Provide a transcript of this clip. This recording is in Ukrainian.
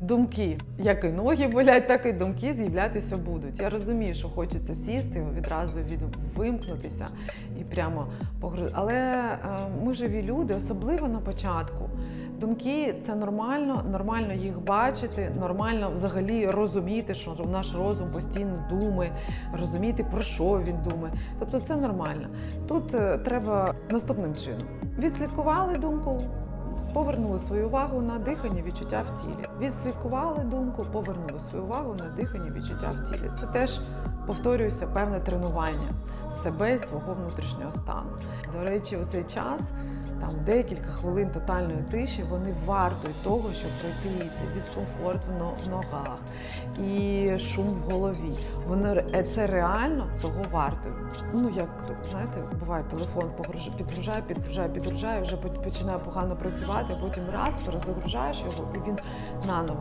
Думки, як і ноги болять, так і думки з'являтися будуть. Я розумію, що хочеться сісти, відразу від вимкнутися і прямо погрузити. Але е, ми живі люди, особливо на початку. Думки це нормально, нормально їх бачити, нормально взагалі розуміти, що наш розум постійно думає, розуміти, про що він думає. Тобто це нормально. Тут е, треба наступним чином: відслідкували думку, повернули свою увагу на дихання, відчуття в тілі. Відслідкували думку, повернули свою увагу на дихання, відчуття в тілі. Це теж повторююся, певне тренування себе і свого внутрішнього стану. До речі, у цей час. Там декілька хвилин тотальної тиші вони вартують того, щоб пройти цей дискомфорт в ногах і шум в голові. Воно це реально того варто. Ну як знаєте, буває телефон підгружає, підгружає, підгружає, вже починає погано працювати, а потім раз перезагружаєш його, і він наново